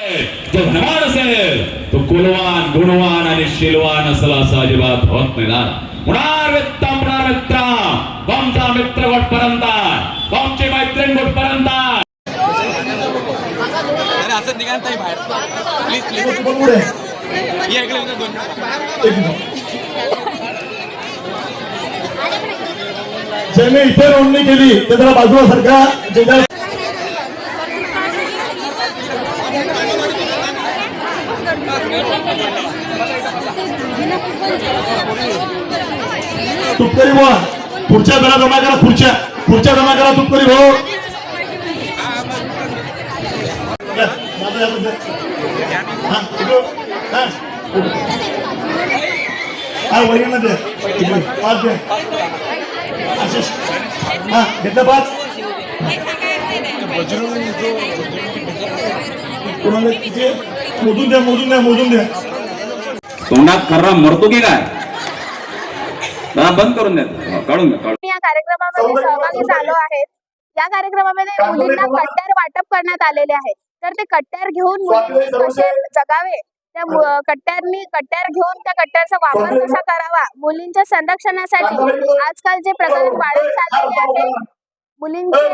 जो धनवान असेल. तो कुलवान गुणवान आणि शीलवान असला असं अजिबात होत नाही ना. होणार व्यक्ता होणार मित्रा. कोणचा मित्र गोटपर्यंत कोणची मैत्रीण गोटपर्यंत अरे असं निघा ताई बाहेर. प्लीज प्लीज पुढे. या इकडे दोन. ज्याने इथे नोंदणी केली ते जरा बाजूला सरका. ज्याच्या तुपकरी बुवा. पुढच्या जरा जमा करा पुढच्या पुढच्या जमा करा तुपकरी भाऊ या, दे. पाच दे हा घेतलं पाच? कोणाला किती मोजून द्या मोजून द्या मोजून द्या. तोंडात खर्रा मरतो की काय? बंद करून द्या. काढून द्या काढून या कार्यक्रमामध्ये सहभागी झालो आहेत. या कार्यक्रमामध्ये मुलींना कट्ट्यार वाटप करण्यात आलेले आहे तर ते कट्ट्यार घेऊन मुलींनी कसे जगावे. त्या कट्ट्यारनी कट्ट्यार घेऊन त्या कट्ट्यारचा वापर कसा करावा? मुलींच्या संरक्षणासाठी आजकाल जे प्रकार वाढत चाललेले आहे मुलींचे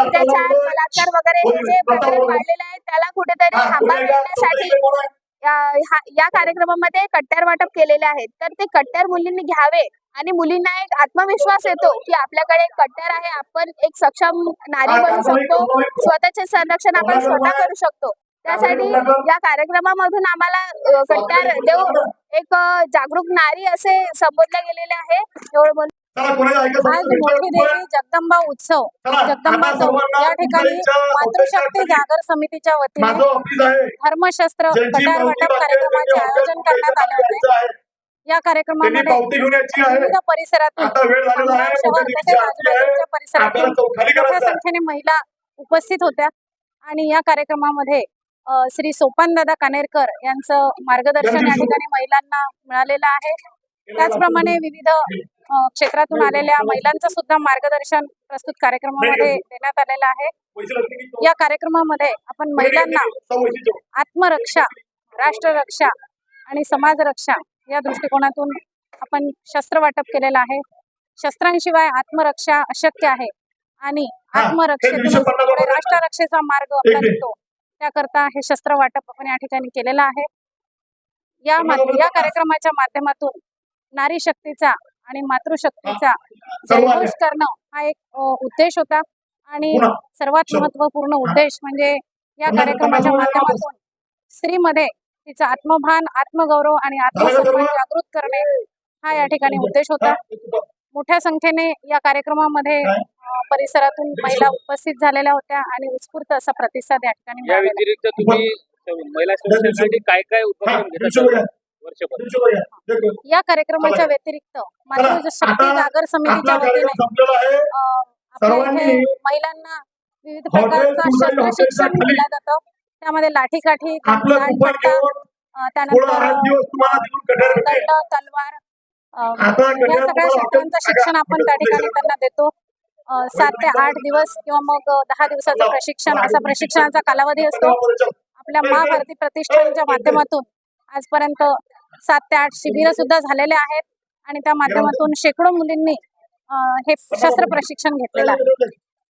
अत्याचार बलात्कार वगैरे हे जे प्रकार वाढलेले आहेत त्याला कुठेतरी थांबा देण्यासाठी या कार्यक्रमामध्ये कट्ट्यार वाटप केलेले आहेत. तर ते कट्ट्यार मुलींनी घ्यावे आणि मुलींना एक आत्मविश्वास येतो की आपल्याकडे एक कट्ट्यार आहे आपण एक सक्षम नारी बनू शकतो. स्वतःचे संरक्षण आपण स्वतः करू शकतो. त्यासाठी या कार्यक्रमामधून आम्हाला कट्ट्यार देऊन एक जागरूक नारी असे संबोधले गेलेले आहे. एवढं बोल जगदंबा उत्सव. जगदंबा चौक. या ठिकाणी मातृशक्ती जागर समितीच्या वतीने धर्मशस्त्र पावती वाटप कार्यक्रमाचे आयोजन करण्यात आले होते. या कार्यक्रमामध्ये विविध परिसरातून मोठ्या. संख्येने महिला उपस्थित होत्या. आणि या कार्यक्रमामध्ये श्री सोपानदादा कानेरकर यांचं मार्गदर्शन या ठिकाणी महिलांना मिळालेलं आहे. त्याचप्रमाणे विविध क्षेत्रातून आलेल्या महिलांचं सुद्धा मार्गदर्शन प्रस्तुत कार्यक्रमामध्ये देण्यात आलेलं आहे. या कार्यक्रमामध्ये आपण महिलांना. आत्मरक्षा राष्ट्ररक्षा आणि समाजरक्षा या दृष्टिकोनातून आपण शस्त्र वाटप केलेलं आहे. शस्त्रांशिवाय आत्मरक्षा अशक्य आहे आणि आत्मरक्षेतून. राष्ट्ररक्षेचा मार्ग आपला. निघतो. त्याकरता हे शस्त्र वाटप आपण या ठिकाणी केलेलं आहे. या कार्यक्रमाच्या माध्यमातून नारी शक्तीचा आणि मातृशक्तीचा. जयघोष करणं हा एक उद्देश होता. आणि. सर्वात. महत्त्वपूर्ण उद्देश म्हणजे या कार्यक्रमाच्या माध्यमातून स्त्रीमध्ये तिचं आत्मभान आत्मगौरव आणि आत्मसन्मान. जागृत करणे हा या ठिकाणी उद्देश होता. मोठ्या संख्येने या कार्यक्रमामध्ये परिसरातून महिला उपस्थित झालेल्या होत्या आणि उत्स्फूर्त असा प्रतिसाद या ठिकाणी या व्यतिरिक्त तुम्ही महिला काय काय उपक्रम या. कार्यक्रमाच्या व्यतिरिक्त आता जागर समितीच्या वतीने महिलांना विविध प्रकारचं शस्त्र शिक्षण दिलं जातं. त्यामध्ये लाठीकाठी त्यानंतर दंड तलवार या सगळ्या शस्त्रांचं शिक्षण आपण त्या ठिकाणी त्यांना देतो. सात ते आठ दिवस किंवा मग दहा दिवसाचं प्रशिक्षण असा प्रशिक्षणाचा कालावधी असतो. आपल्या महाभारती प्रतिष्ठानच्या माध्यमातून आजपर्यंत सात ते आठ शिबिर सुद्धा झालेले आहेत. आणि त्या माध्यमातून शेकडो मुलींनी हे शस्त्र प्रशिक्षण घेतलेलं आहे.